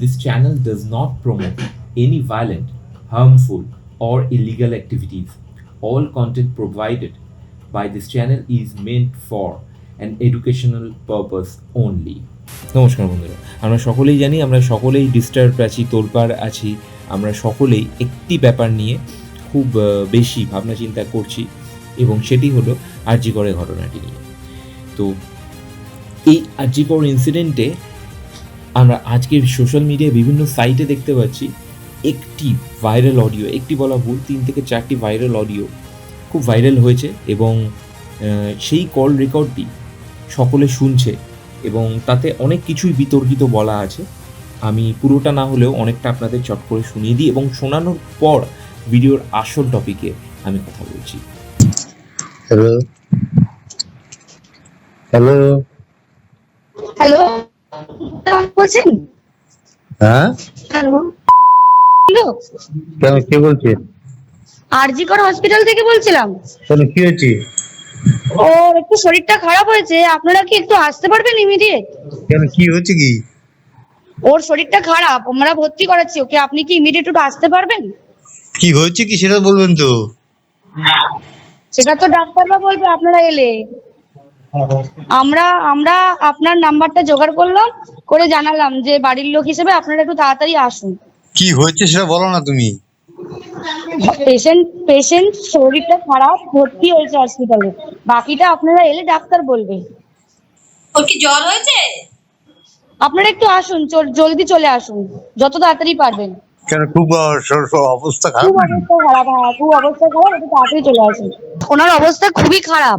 This channel does not promote any violent, harmful, or illegal activities. All content provided by this channel is meant for an educational purpose only. নমস্কার বন্ধুরা আমরা সকলেই জানি আমরা সকলেই disturb আছি তোলপাড় আছি আমরা সকলেই একটি ব্যাপার নিয়ে খুব বেশি ভাবনা চিন্তা করছি এবং সেটি হলো আরজিকরের ঘটনাটি নিয়ে তো এই আরজিকর ইনসিডেন্টে আমরা আজকে সোশ্যাল মিডিয়ায় বিভিন্ন সাইটে দেখতে পাচ্ছি একটি ভাইরাল অডিও একটি বলা ভুল তিন থেকে চারটি ভাইরাল অডিও খুব ভাইরাল হয়েছে এবং আহ, সেই কল রেকর্ডটি সকলে শুনছে এবং তাতে অনেক কিছুই বিতর্কিত বলা আছে। আমি পুরোটা না হলেও অনেকটা আপনাদের চট করে শুনিয়ে দিই এবং শোনানোর পর ভিডিওর আসল টপিকে আমি কথা বলছি। হ্যালো হ্যালো হ্যালো বলছেন? হ্যাঁ? কেন কে বলছে? আরজিকর হসপিটাল থেকে বলছিলাম। কেন কি হয়েছে? ওর একটু শরীরটা খারাপ হয়েছে আপনারা কি একটু আসতে পারবেন ইমিডিয়েট কেন কি হয়েছে কি? ওর শরীরটা খারাপ আমরা ভর্তি করাচ্ছি ওকে আপনি কি ইমিডিয়েট একটু আসতে পারবেন? কি হয়েছে কি সেটা বলবেন তো। সেটা তো ডাক্তাররা বলবে আপনারা এলে। আমরা আমরা আপনার নাম্বারটা জোগাড় করলাম করে জানালাম যে বাড়ির লোক হিসেবে আপনারা একটু তাড়াতাড়ি আসুন। কি হয়েছে সেটা বলো না তুমি। পেশেন্ট পেশেন্ট শরীরটা খারাপ ভর্তি হয়েছে হসপিটালে বাকিটা আপনারা এলে ডাক্তার বলবে। ওর কি জ্বর হয়েছে? আপনারা একটু আসুন জলদি চলে আসুন যত তাড়াতাড়ি পারবেন। কেন খুব অবস্থা খুব অবস্থা খারাপ হ্যাঁ খুব অবস্থা খারাপ একটু তাড়াতাড়ি চলে আসুন। ওনার অবস্থা খুবই খারাপ।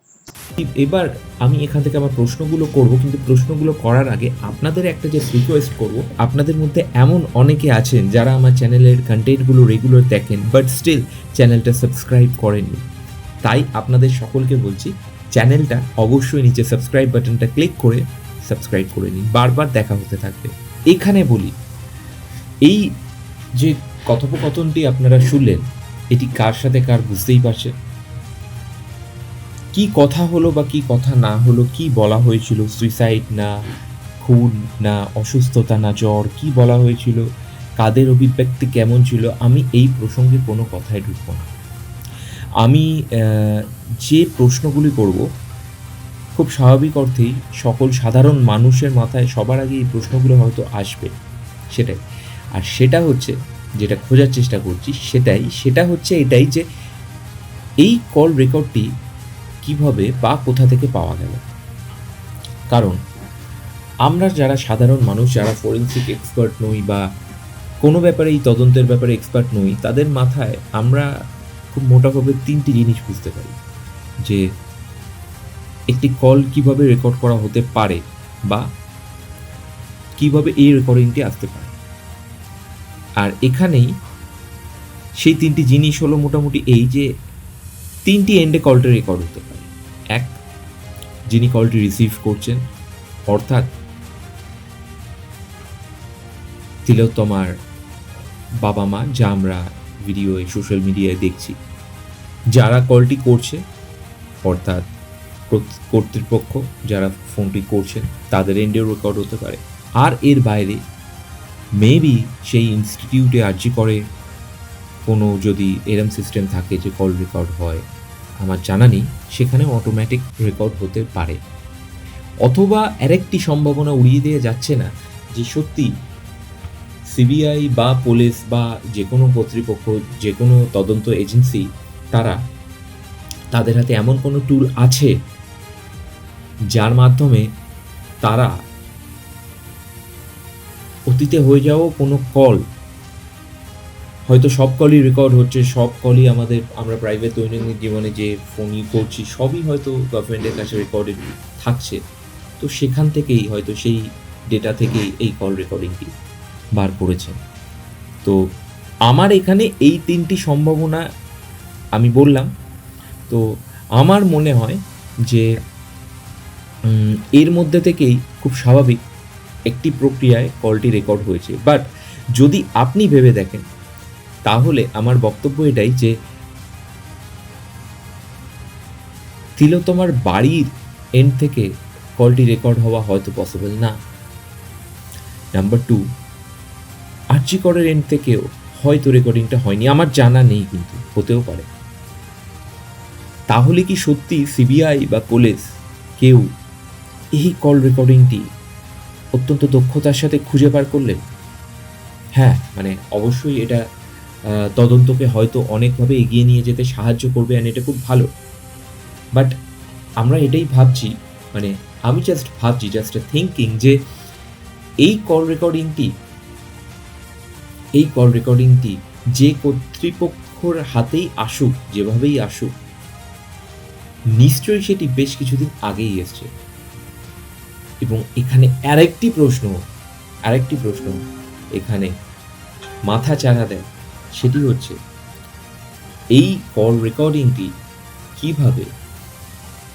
এবার আমি এখান থেকে আমার প্রশ্নগুলো করব, কিন্তু প্রশ্নগুলো করার আগে আপনাদের একটা যে রিকোয়েস্ট করব, আপনাদের মধ্যে এমন অনেকে আছেন যারা আমার চ্যানেলের কন্টেন্টগুলো রেগুলার দেখেন বাট স্টিল চ্যানেলটা সাবস্ক্রাইব করেননি। তাই আপনাদের সকলকে বলছি চ্যানেলটা অবশ্যই নিচে সাবস্ক্রাইব বাটনটা ক্লিক করে সাবস্ক্রাইব করে নিন, বারবার দেখা হতে থাকবে। এখানে বলি, এই যে কথোপকথনটি আপনারা শুনলেন, এটি কার সাথে কার বুঝতেই পারছেন? কি কথা হলো বা কি কথা না হলো, কি বলা হয়েছিল? সুইসাইড না, খুন না, অসুস্থতা না, জ্বর, কি বলা হয়েছিল? কাদের অভিব্যক্তি কেমন ছিল? আমি এই প্রসঙ্গে কোনো কথায় ঢুকবো না। আমি যে প্রশ্নগুলি করব, খুব স্বাভাবিক অর্থেই সকল সাধারণ মানুষের মাথায় সবার আগে এই প্রশ্নগুলো হয়তো আসবে, সেটাই। আর সেটা হচ্ছে, যেটা খোঁজার চেষ্টা করছি সেটাই, সেটা হচ্ছে এটাই যে, এই কল রেকর্ডটি কীভাবে বা কোথা থেকে পাওয়া গেল? কারণ, আমরা যারা সাধারণ মানুষ, যারা ফরেন্সিক এক্সপার্ট নই বা কোনো ব্যাপারে এই তদন্তের ব্যাপারে এক্সপার্ট নই, তাদের মাথায় আমরা খুব মোটাভাবে তিনটি জিনিস বুঝতে পারি। যে, একটি কল কীভাবে রেকর্ড করা হতে পারে বা কীভাবে এই রেকর্ডিংটি আসতে পারে। আর এখানেই সেই তিনটি জিনিস হলো মোটামুটি এই যে, তিনটি এন্ডে কলটা রেকর্ড হতে পারে। যিনি কলটি রিসিভ করছেন, অর্থাৎ তিলোত্তমার বাবা মা, যা আমরা ভিডিও সোশ্যাল মিডিয়ায় দেখছি, যারা কলটি করছে, অর্থাৎ কর্তৃপক্ষ যারা ফোনটি করছেন, তাদের এন্ডেও রেকর্ড হতে পারে। আর এর বাইরে মেবি সেই ইনস্টিটিউটে আর্জি করে কোনো যদি এরম সিস্টেম থাকে যে কল রেকর্ড হয় আমার জানা নেই সেখানে অটোমেটিক রেকর্ড হতে পারে। অথবা আরেকটি সম্ভাবনা উড়িয়ে দিয়ে যাচ্ছে না, যে সত্যি সিবিআই বা পুলিশ বা যে কোনো কর্তৃপক্ষ যে কোনো তদন্ত এজেন্সি, তারা তাদের হাতে এমন কোনো টুল আছে, যার মাধ্যমে তারা অতীতে হয়ে যাওয়া কোনো কল হয়তো সব কলই রেকর্ড হচ্ছে, সব কলই আমাদের, আমরা প্রাইভেট দৈনন্দিন জীবনে যে ফোনই করছি, সবই হয়তো গভর্নমেন্টের কাছে রেকর্ডেড থাকছে। তো সেখান থেকেই হয়তো সেই ডেটা থেকেই এই কল রেকর্ডিংটি বার করেছেন তো আমার এখানে এই তিনটি সম্ভাবনা আমি বললাম। তো আমার মনে হয় যে এর মধ্যে থেকেই খুব স্বাভাবিক একটি প্রক্রিয়ায় কলটি রেকর্ড হয়েছে। বাট যদি আপনি ভেবে দেখেন তাহলে আমার বক্তব্য এটাই যে তিলোত্তমার বাড়ির এন্ড থেকে কলটি রেকর্ড হওয়া হয়তো পসিবল না। নাম্বার টু আর্চিকরের এন্ড থেকেও হয়তো রেকর্ডিংটা হয়নি, আমার জানা নেই কিন্তু, হতেও পারে। তাহলে কি সত্যি সিবিআই বা পুলিশ কেউ এই কল রেকর্ডিংটি অত্যন্ত দক্ষতার সাথে খুঁজে বার করলেন? হ্যাঁ মানে অবশ্যই এটা তদন্তকে হয়তো অনেকভাবে এগিয়ে নিয়ে যেতে সাহায্য করবে অ্যান্ড এটা খুব ভালো। বাট আমরা এটাই ভাবছি মানে আমি জাস্ট ভাবছি জাস্ট থিঙ্কিং যে এই কল রেকর্ডিংটি এই কল রেকর্ডিংটি যে কর্তৃপক্ষর হাতেই আসুক, যেভাবেই আসুক, নিশ্চয়ই সেটি বেশ কিছুদিন আগেই এসছে। এবং এখানে আরেকটি প্রশ্ন আরেকটি প্রশ্ন এখানে মাথা চারা দেয়। সেটি হচ্ছে, এই কল রেকর্ডিংটি কীভাবে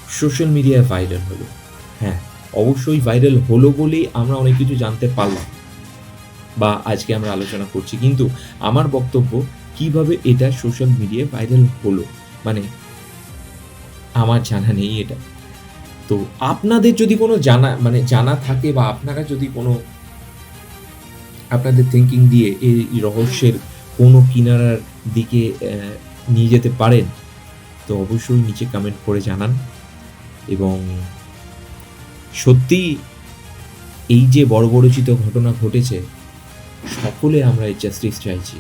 সোশ্যাল মিডিয়ায় ভাইরাল হলো? হ্যাঁ অবশ্যই ভাইরাল হলো বলেই আমরা অনেক কিছু জানতে পারলাম বা আজকে আমরা আলোচনা করছি। কিন্তু আমার বক্তব্য, কীভাবে এটা সোশ্যাল মিডিয়ায় ভাইরাল হলো? মানে আমার জানা নেই এটা। তো আপনাদের যদি কোনো জানা মানে জানা থাকে বা আপনারা যদি কোনো আপনাদের থিঙ্কিং দিয়ে এই রহস্যের কোনো কিনারার দিকে নিয়ে যেতে পারেন, তো অবশ্যই নিচে কমেন্ট করে জানান। এবং সত্যি এই যে বড় বড়চিত ঘটনা ঘটেছে, সকলে আমরা এই জাস্টিস চাইছি।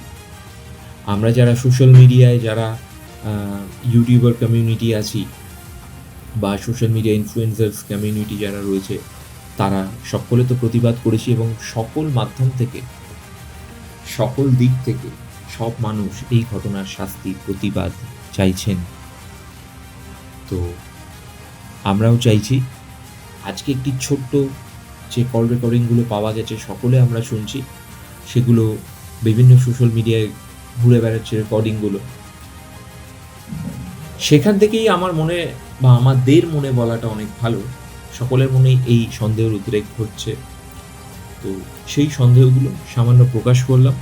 আমরা যারা সোশ্যাল মিডিয়ায় যারা ইউটিউবার কমিউনিটি আছি, বা সোশ্যাল মিডিয়া ইনফ্লুয়েন্সার্স কমিউনিটি যারা রয়েছে, তারা সকলে তো প্রতিবাদ করেছি এবং সকল মাধ্যম থেকে, সকল দিক থেকে সব মানুষ এই ঘটনার শাস্তি, প্রতিবাদ চাইছেন। তো আমরাও চাইছি। আজকে একটি ছোট্ট যে কল রেকর্ডিংগুলো পাওয়া গেছে, সকলে আমরা শুনছি। সেগুলো বিভিন্ন সোশ্যাল মিডিয়ায় ঘুরে বেড়াচ্ছে রেকর্ডিংগুলো সেখান থেকেই আমার মনে বা আমাদের মনে বলাটা অনেক ভালো। সকলের মনে এই সন্দেহের উদ্রেক হচ্ছে তো সেই সন্দেহগুলো সামান্য প্রকাশ করলাম।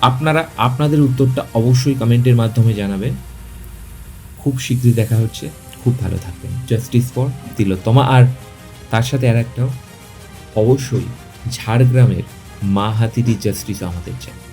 আপনারা, আপনাদের উত্তরটা অবশ্যই কমেন্টের মাধ্যমে জানাবেন। খুব শীঘ্রই দেখা হচ্ছে। খুব ভালো থাকবেন। জাস্টিস ফর তিলোত্তমা। আর তার সাথে আর একটাও অবশ্যই ঝাড়গ্রামের মা হাতিটি জাস্টিস আমাদের চাই